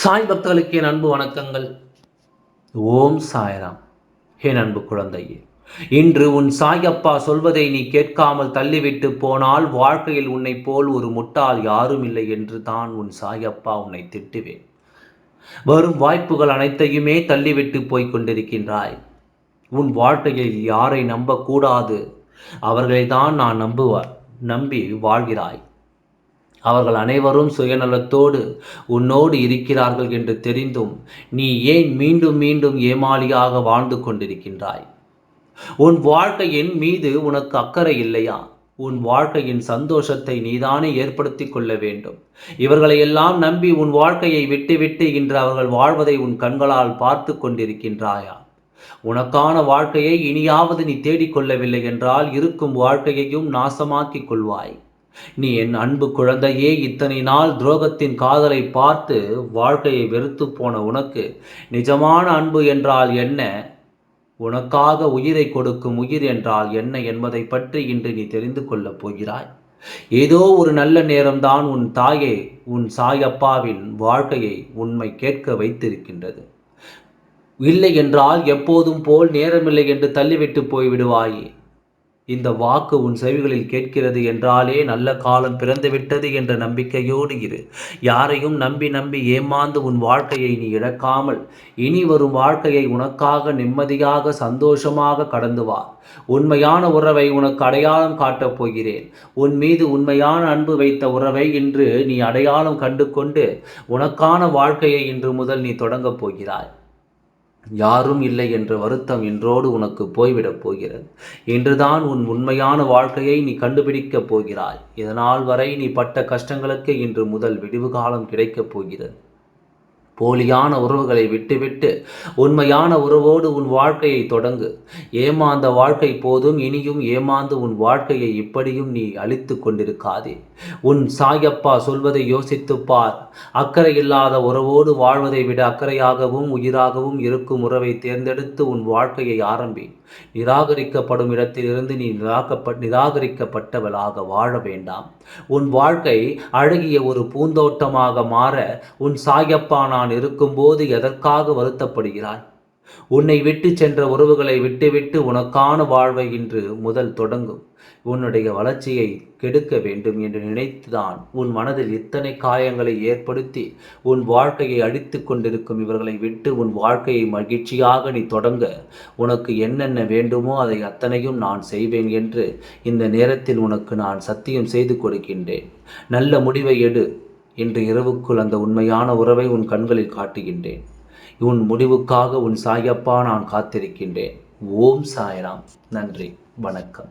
சாய் பக்தர்களுக்கு என் அன்பு வணக்கங்கள். ஓம் சாய்ராம். என் அன்பு குழந்தையே இன்று உன் சாயப்பா சொல்வதை நீ கேட்காமல் தள்ளிவிட்டு போனால் வாழ்க்கையில் உன்னை போல் ஒரு முட்டாள் யாரும் இல்லை என்று தான் உன் சாயப்பா உன்னை திட்டுவேன். வரும் வாய்ப்புகள் அனைத்தையுமே தள்ளிவிட்டு போய்க் கொண்டிருக்கின்றாய். உன் வாழ்க்கையில் யாரை நம்பக்கூடாது? அவர்களை தான் நான் நம்புவார் நம்பி வாழ்கிறாய். அவர்கள் அனைவரும் சுயநலத்தோடு உன்னோடு இருக்கிறார்கள் என்று தெரிந்தும் நீ ஏன் மீண்டும் மீண்டும் ஏமாளியாக வாழ்ந்து கொண்டிருக்கின்றாய்? உன் வாழ்க்கையின் மீது உனக்கு அக்கறை இல்லையா? உன் வாழ்க்கையின் சந்தோஷத்தை நீதானே ஏற்படுத்தி கொள்ள வேண்டும். இவர்களையெல்லாம் நம்பி உன் வாழ்க்கையை விட்டுவிட்டு இன்று அவர்கள் வாழ்வதை உன் கண்களால் பார்த்து கொண்டிருக்கின்றாயா? உனக்கான வாழ்க்கையை இனியாவது நீ தேடிக்கொள்ளவில்லை என்றால் இருக்கும் வாழ்க்கையையும் நாசமாக்கிக் கொள்வாய். நீ என் அன்பு குழந்தையே இத்தனை நாள் துரோகத்தின் காதலை பார்த்து வாழ்க்கையை வெறுத்து போன உனக்கு நிஜமான அன்பு என்றால் என்ன? உனக்காக உயிரை கொடுக்கும் உயிர் என்றால் என்ன என்பதை பற்றி இன்று நீ தெரிந்து கொள்ளப் போகிறாய். ஏதோ ஒரு நல்ல நேரம்தான் உன் தாயை உன் சாயப்பாவின் வாழ்க்கையை உண்மை கேட்க வைத்திருக்கின்றது. இல்லை என்றால் எப்போதும் போல் நேரமில்லை என்று தள்ளிவிட்டு போய்விடுவாயே. இந்த வாக்கு உன் செவிகளில் கேட்கிறது என்றாலே நல்ல காலம் பிறந்துவிட்டது என்ற நம்பிக்கையோடு இரு. யாரையும் நம்பி நம்பி ஏமாந்து உன் வாழ்க்கையை நீ இழக்காமல் இனி வரும் வாழ்க்கையை உனக்காக நிம்மதியாக சந்தோஷமாக கடந்து வா. உண்மையான உறவை உனக்கு அடையாளம் காட்டப் போகிறேன். உன் மீது உண்மையான அன்பு வைத்த உறவை இன்று நீ அடையாளம் கண்டு கொண்டு உனக்கான வாழ்க்கையை இன்று முதல் நீ தொடங்கப் போகிறாய். யாரும் இல்லை என்ற வருத்தம் இன்றோடு உனக்கு போய்விடப் போகிறது. இன்றுதான் உன் உண்மையான வாழ்க்கையை நீ கண்டுபிடிக்கப் போகிறாய். இதனால் வரை நீ பட்ட கஷ்டங்களுக்கு இன்று முதல் விடிவு காலம் கிடைக்கப் போகிறது. போலியான உறவுகளை விட்டுவிட்டு உண்மையான உறவோடு உன் வாழ்க்கையை தொடங்கு. ஏமாந்த வாழ்க்கை போதும் இனியும் ஏமாந்து உன் வாழ்க்கையை இப்படியும் நீ அழித்து கொண்டிருக்காதே. உன் சாயப்பா சொல்வதை யோசித்துப் பார். அக்கறை இல்லாத உறவோடு வாழ்வதை விட அக்கறையாகவும் உயிராகவும் இருக்கும் உறவை தேர்ந்தெடுத்து உன் வாழ்க்கையை ஆரம்பி. நிராகரிக்கப்படும் இடத்திலிருந்து நீ நிராகப்ப நிராகரிக்கப்பட்டவளாக வாழ வேண்டாம். உன் வாழ்க்கை அழகிய ஒரு பூந்தோட்டமாக மாற உன் சாயப்பா நான் இருக்கும்போது எதற்காக வருத்தப்படுகிறாய்? உன்னை விட்டு சென்ற உறவுகளை விட்டுவிட்டு உனக்கான வாழ்வை இன்று முதல் தொடங்கும். உன்னுடைய வளர்ச்சியை கெடுக்க வேண்டும் என்று நினைத்துதான் உன் மனதில் இத்தனை காயங்களை ஏற்படுத்தி உன் வாழ்க்கையை அடித்து கொண்டிருக்கும் இவர்களை விட்டு உன் வாழ்க்கையை மகிழ்ச்சியாக நீ தொடங்க. உனக்கு என்னென்ன வேண்டுமோ அதை அத்தனையும் நான் செய்வேன் என்று இந்த நேரத்தில் உனக்கு நான் சத்தியம் செய்து கொடுக்கின்றேன். நல்ல முடிவை எடு. இன்று இரவுக்குள் அந்த உண்மையான உறவை உன் கண்களில் காட்டுகின்றேன். உன் முடிவுக்காக உன் சாயப்பா நான் காத்திருக்கின்றேன். ஓம் சாய்ராம். நன்றி. வணக்கம்.